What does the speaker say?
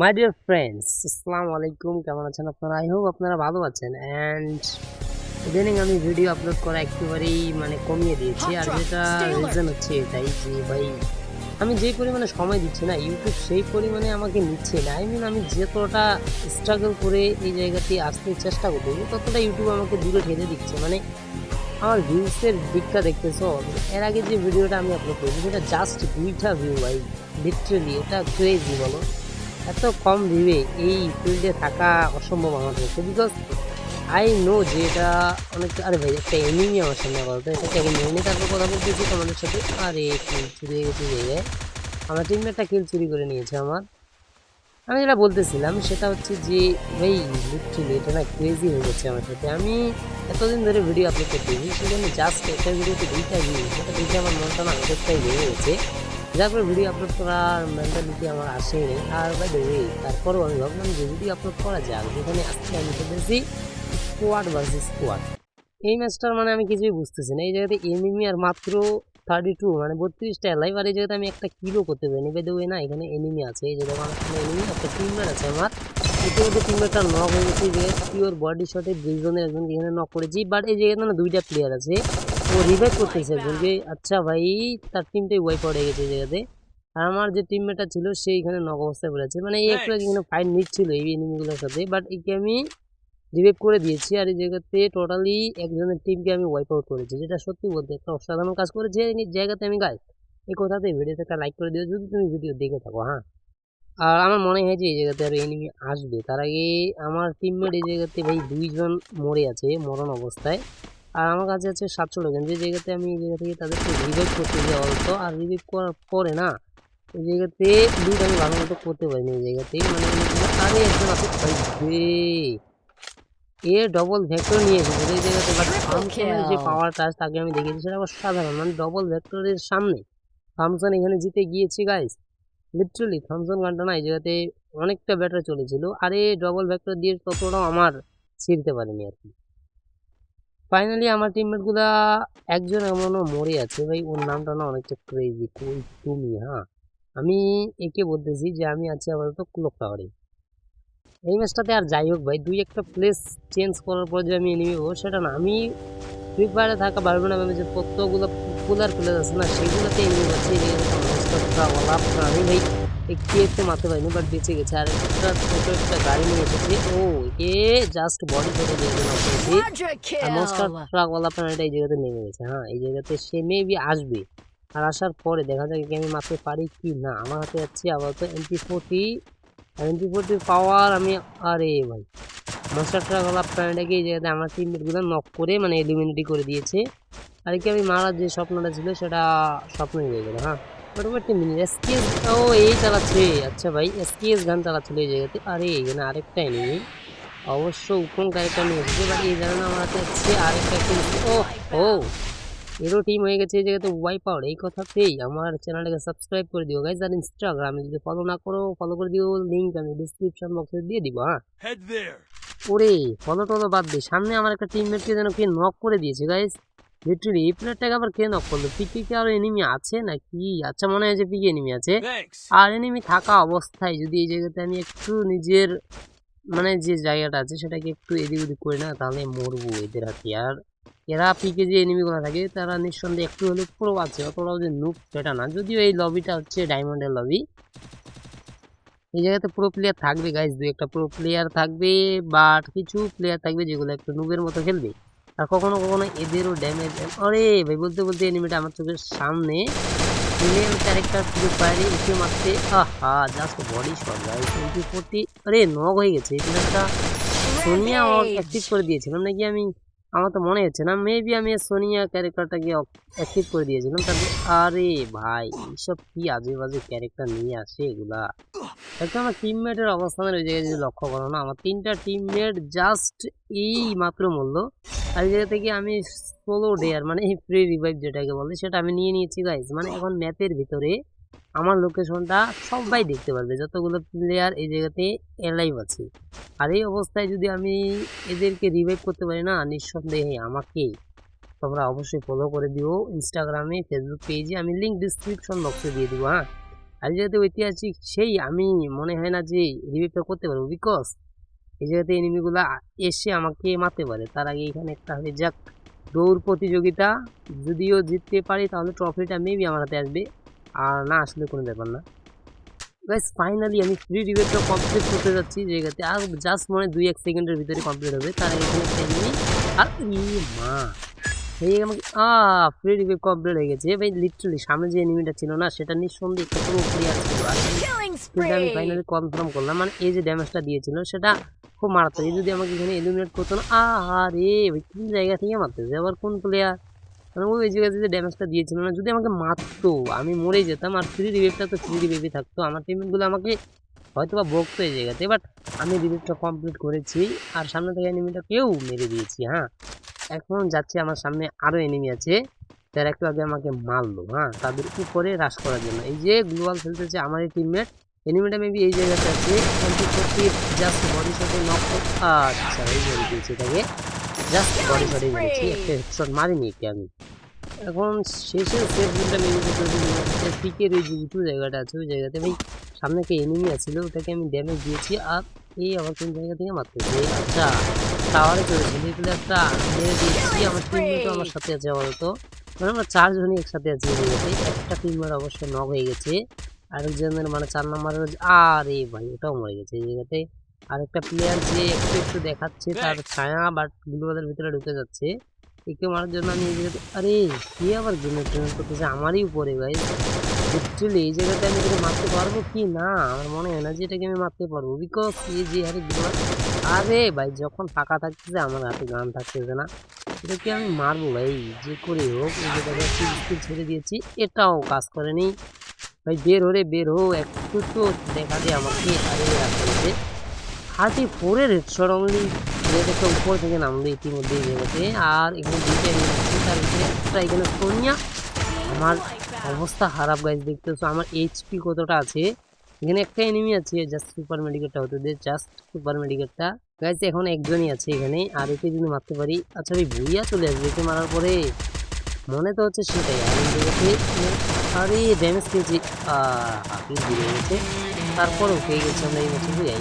My dear friends আসসালামু আলাইকুম। কেমন আছেন আপনারা? আই হোপ আপনারা ভালো আছেন। অ্যান্ড ইদানিং আমি ভিডিও আপলোড করা একেবারেই মানে কমিয়ে দিয়েছি। আর যেটা রিজন হচ্ছে এটাই যে ভাই আমি যে পরিমাণে সময় দিচ্ছি না ইউটিউব সেই পরিমাণে আমাকে নিচ্ছে না। আই মিন আমি যতটা স্ট্রাগল করে এই জায়গাতে আসতে চেষ্টা করতেছি ততটা ইউটিউব আমাকে দূরে ঠেলে দিচ্ছে। মানে আমার ভিউসের দিকটা দেখতেছো? এর আগে যে ভিডিওটা আমি আপলোড করেছি সেটা জাস্ট দুইটা ভিউ ভাই লিটারেলি এটা ক্রেজি বলো। এত কম ভিউয়ে এই ফিল্ডে থাকা অসম্ভব আমার পক্ষে বিকজ আই নো যে এটা অনেক, আরে ভাই, একটা এনিমি আমার সামনে বলতো এটাকে আগে নিয়ে নিয়ে তারপর কথা বলতেছি তোমাদের সাথে? আরে চুরি হয়ে গেছে জায়গায় আমার একটা কিল চুরি করে নিয়েছে আমার। আমি যেটা বলতেছিলাম, সেটা হচ্ছে যে, ভাই লিটারেলি এটা না ক্রেজি হয়ে গেছে আমার সাথে। আমি এতদিন ধরে ভিডিও আপলোড করতেছি সেখানে জাস্ট একটা ভিডিওতে দুইটা ভিউ সেটা দেখে আমার মনটা না অনেকটাই ভেঙে গেছে। যার পরে ভিডিও আপলোড করার মেন্টালিটি আমার আসেনি আর বাই ওয়ে তারপরেও আমি ভাবলাম যে ভিডিও আপলোড করা যাক। যেখানে আজকে আমি খেলতেছি স্কোয়াড ভার্সেস স্কোয়াড এই ম্যাচটার মানে আমি কিছুই বুঝতেছি না। এই জায়গাতে এনিমি আর মাত্র থার্টি টু মানে বত্রিশটা লাইভ আর এই জায়গাতে আমি একটা কিলো করতে পারিনি। বাই দ্য ওয়ে না, এখানে এনিমি আছে। এই জায়গায় আমার এনিমি একটা টিমমেট আছে আমার। ইতিমধ্যে টিমমেটটা নক হয়ে গেছে যে পিওর বডি শটে দুইজনের একজনকে এখানে নক করেছি। বাট এই জায়গাতে না দুইটা প্লেয়ার আছে। ও রিভাইভ করতেছে বলবে আচ্ছা ভাই তার টিমটাই ওয়াইপ আউট হয়ে গেছে এই জায়গাতে। আর আমার যে টিমমেটটা ছিল সে এখানে নক অবস্থায় পড়েছে। মানে এই একটু এখানে ফাইট নিচ্ছিল এই এনিমিগুলোর সাথে বাট একে আমি রিভাইভ করে দিয়েছি আর এই জায়গাতে টোটালি একজনের টিমকে আমি ওয়াইপ আউট করেছি যেটা সত্যি বলতে একটা অসাধারণ কাজ করেছে এই জায়গাতে আমি গাই এই কথাতে ভিডিওতে একটা লাইক করে দিও যদি তুমি ভিডিও দেখে থাকো হ্যাঁ। আর আমার মনে হয় যে এই জায়গাতে আরও এনিমি আসবে। তার আগে আমার টিমমেট এই জায়গাতে ভাই দুইজন মরে আছে মরণ অবস্থায়। আর আমার কাছে আছে সাতশো টোকেন যে জায়গাতে আমি এই জায়গা থেকে তাদেরকে রিভাইভ করতে যাই অল্প আর রিভাইভ করার পরে না এই জায়গাতে লুট আমি ভালো মতো করতে পারিনি এই জায়গাতে। মানে আরে একজন আছে এ ডবল ভেক্টর নিয়ে এসেছে। এই জায়গাতে বাট থামসনের যে পাওয়ারটা আছে তাকে আমি দেখেছি সেটা আবার সাধারণ। মানে ডবল ভেক্টরের সামনে থামসন এখানে জিতে গিয়েছি গাইস লিটারালি থমসন গানটা না এই জায়গাতে অনেকটা বেটার চলেছিল। আরে ডবল ভেক্টর দিয়ে ততটাও আমার ছিঁড়তে পারেনি আর কি। ফাইনালি আমার টিমমেটগুলা একজন এমনও মরে আছে, ভাই। ওর নামটা না অনেকটা ক্রেজি কই তুমি হ্যাঁ? আমি একে বলতেছি যে আমি আছি আপাতত ক্লক টাওয়ারে। এই ম্যাচটাতে আর যাই হোক, ভাই, দুই একটা প্লেস চেঞ্জ করার পর যে আমি নিব সেটা না। আমি ফ্রি ফায়ারে থাকা পারব না আমি যে কতগুলো পপুলার প্লেস আছে না সেগুলোতে এনিমি ওলা প্রাণী, ভাই। একটু একটু মারতে পারিনি বাট বেঁচে গেছে আর একটা ছোট একটা গাড়ি নিয়ে এসেছে। ও এ জাস্ট বডি করে দিয়ে আর মনস্টার ট্রাকওয়ালা প্রাণীটা এই জায়গাতে নেমে গেছে হ্যাঁ এই জায়গাতে সে মেবি আসবে। আর আসার পরে দেখা যাক কি আমি মারতে পারি কি না। আমার হাতে যাচ্ছে আপাতত এমপি ফোরটি এমপি ফোরটির পাওয়ার আমি আরে ভাই মনস্টার ট্রাকওয়ালা প্রাণীটাকে এই জায়গাতে আমার টিমমেটগুলো নক করে মানে এলিমিনেটি করে দিয়েছে। আর কি আমি মারার যে স্বপ্নটা ছিল সেটা স্বপ্নই হয়ে গেল হ্যাঁ। মোটামুটি মিনিট এসকেএস ও এই চালাচ্ছে আচ্ছা ভাই এসকেএস গান চালাচ্ছিল এই জায়গাতে আরে এখানে আরেকটা এনিমি অবশ্য উপন ক্যারেক্টার নিয়ে এসেছে বাট এই জায়গায় আমার হাতে হচ্ছে আরেকটা ও ও এরও টিম হয়ে গেছে এই জায়গাতে ওয়াইপ আউট এই কথাতেই আমার চ্যানেলটাকে সাবস্ক্রাইব করে দিও গাইজ আর ইনস্টাগ্রামে যদি ফলো না করো ফলো করে দিও লিঙ্ক আমি ডিসক্রিপশন বক্সে দিয়ে দিব হ্যাঁ ওরে ফলো টলো বাদ দে সামনে আমার একটা টিমমেটকে যেন কে নক করে দিয়েছে গাইজ লিটারি এই প্লেয়ারটাকে আবার কে নক করল? পিকে কি আরও এনিমি আছে নাকি? আচ্ছা মনে হয় যে পিকে এনিমি আছে। আর এনিমি থাকা অবস্থায় যদি এই জায়গাতে আমি একটু নিজের মানে যে জায়গাটা আছে সেটাকে একটু এদিক ওদিক করি না তাহলে মরবো এদের হাতে আর এরা পিকে যে এনিমিগুলো থাকে তারা নিঃসন্দেহে একটু হলেও প্রো আছে অতটাও যে নুপ সেটা না। যদিও এই লবিটা হচ্ছে ডায়মন্ডের লবি এই জায়গাতে প্রো প্লেয়ার থাকবে গাইজ দু একটা প্রো প্লেয়ার থাকবে বাট কিছু প্লেয়ার থাকবে যেগুলো একটু নুবের মতো খেলবে। আর কখনো কখনো এদেরও ড্যামেজ আরে ভাই বলতে বলতে এনিমিটা আমার চোখের সামনে প্লেয়ার ক্যারেক্টার ফ্রি ফায়ারে এসে মারতে আহা just body shot guys twenty forty আরে নক হয়ে গেছে এই প্লেয়ারটা সোনিয়া অ্যাক্টিভ করে দিয়েছিলাম নাকি আমি? আমার তো মনে হচ্ছে না মেবি আমি সোনিয়া ক্যারেক্টারটাকে অ্যাক্টিভ করে দিয়েছিলাম। তারপর আরে ভাই এইসব কি আজে বাজে ক্যারেক্টার নিয়ে আসে এগুলা? একটা আমার টিমমেটের অবস্থানের ওই জায়গায় যদি লক্ষ্য করো না। আমার তিনটা টিমমেট জাস্ট এই মাত্র মূল্য আর জায়গা থেকে আমি সোলো ডেয়ার মানে ফ্রি রিভাইভ যেটাকে বলে, সেটা আমি নিয়ে নিয়েছি গাইজ মানে এখন ম্যাপের ভিতরে আমার লোকেশনটা সবাই দেখতে পারবে। যতগুলো প্লেয়ার এই জায়গাতে এলাইভ আছে। আর এই অবস্থায় যদি আমি এদেরকে রিভাইভ করতে পারি না, নিঃসন্দেহে আমাকে তোমরা অবশ্যই ফলো করে দিও। ইনস্টাগ্রামে ফেসবুক পেজে আমি লিঙ্ক ডিসক্রিপশন বক্সে দিয়ে দিব হ্যাঁ? আর জায়গাতে ঐতিহাসিক সেই আমি মনে হয় না যে রিভিউটা করতে পারব বিকজ এই জায়গাতে এনিমিগুলা এসে আমাকে মারতে পারে তার আগে এখানে একটা হয়ে যাক দৌড় প্রতিযোগিতা যদিও জিততে পারি তাহলে ট্রফিটা মেবি আমার হাতে আসবে। আর না আসলে কোনো ব্যাপার না। গাইস ফাইনালি আমি ফ্রি রিভেটটা কমপ্লিট করতে যাচ্ছি জায়গাতে আর জাস্ট মনে দুই এক সেকেন্ডের ভিতরে কমপ্লিট হবে। তার আগে এখানে আর ই মা এই আমাকে আ ফ্রি রিভেট কমপ্লিট হয়ে গেছে। ভাই লিটারালি সামনে যে এনিমিটা ছিল না সেটা নিঃসন্দেহে একটা পুরো প্লেয়ার ছিল। আর আমি. ফাইনালি কনফার্ম করলাম মানে এই যে ড্যামেজটা দিয়েছিল সেটা খুব মারাত্মক। এই যদি আমাকে এখানে এলিমিনেট করতো না আরে ভাই কোন জায়গা থেকে মারতেছে আবার কোন প্লেয়ার মানে ওই জায়গাতে যে ড্যামেজটা দিয়েছিল না যদি আমাকে মারতো, আমি মরে যেতাম। আর ফ্রি রিভেভটা তো ফ্রি রিভেভই থাকতো। আমার টিমমেটগুলো আমাকে হয়তো বা বকতো এই জায়গাতে বাট আমি রিভেভটা কমপ্লিট করেছি। আর সামনে থেকে এনিমিটা কেউ মেরে দিয়েছি হ্যাঁ। এখন যাচ্ছে আমার সামনে আরও এনিমি আছে, যারা একটু আগে আমাকে মারলো হ্যাঁ। তাদের উপরে হ্রাস করার জন্য। এই যে গ্লোবাল খেলতেছে আমার এই টিমমেট এনিমিটা মেবি এই জায়গাতে আছে। কিন্তু সত্যি জাস্ট বডি শটে নক আচ্ছা এই যে দিয়েছি তাকে জাস্ট বডি শটে মেরেছি একটা হেডশট মারিনি একে আমি। এখন শেষের সেফ জোনটা মেবি করতে পিকের ওই যে উঁচু জায়গাটা আছে ওই জায়গাতে ভাই সামনে একটা এনিমি আছিল ওটাকে আমি ড্যামেজ দিয়েছি। আর এই আমার কোন জায়গা থেকে মারতেছে আচ্ছা টাওয়ারে চলেছিল এই প্লেয়ারটা মেরে দিয়েছি। আমার টিমমেটও আমার সাথে আছে আপাতত। মানে আমরা চারজনই একসাথে আছি একটা টিমের অবশ্য নক হয়ে গেছে। আরেকজনের মানে চার নম্বরের আরে ভাই ওটাও মরে গেছে এই জায়গাতে। আরেকটা প্লেয়ার যে একটু একটু দেখাচ্ছে তার ছায়া বাট গ্লোবালের ভিতরে ঢুকে যাচ্ছে। একে মারার জন্য আমি এই জায়গাতে আরে কি আবার গেমের ট্রেন করতেছে? আমারই উপরে ভাই। অ্যাকচুয়ালি এই জায়গাতে আমি এটাকে মারতে পারব কি? না আমার মনে হয় না যে এটাকে আমি মারতে পারব। বিকজ এই যে হারে গ্লোবাল আরে ভাই যখন ফাঁকা থাকতেছে আমার হাতে গান থাকতেছে না। এটাকে আমি মারবো ভাই যে করে হোক এই স্কিল ছেড়ে দিয়েছি এটাও কাজ করেনি। ভাই, বের হরে বের হো একটু তো দেখা দে আমাকে। আরে আসলে থার্টি ফোরের হেডশট অনলি একটা উপর থেকে নামলো ইতিমধ্যে, এই আর এখানে দুইটা তার ভিতরে একটা এখানে সোনিয়া। আমার অবস্থা খারাপ গাইজ দেখতেছো? আমার এইচপি কতটা আছে? এখানে একটা এনিমি আছে জাস্ট সুপার মেডিকেটটা হতে দে জাস্ট সুপার মেডিকেটটা গাইজ এখন একজনই আছে এখানে, আর একে যদি মারতে পারি। আচ্ছা ভাই, ভুইয়া চলে আসবে, একে মারার পরে। মনে তো হচ্ছে সেটাই। আর ড্যামেজ খেয়েছি হাফিজ দিয়ে গেছে তারপরও পেয়ে গেছি, আমরা এই ম্যাচে বুঝাই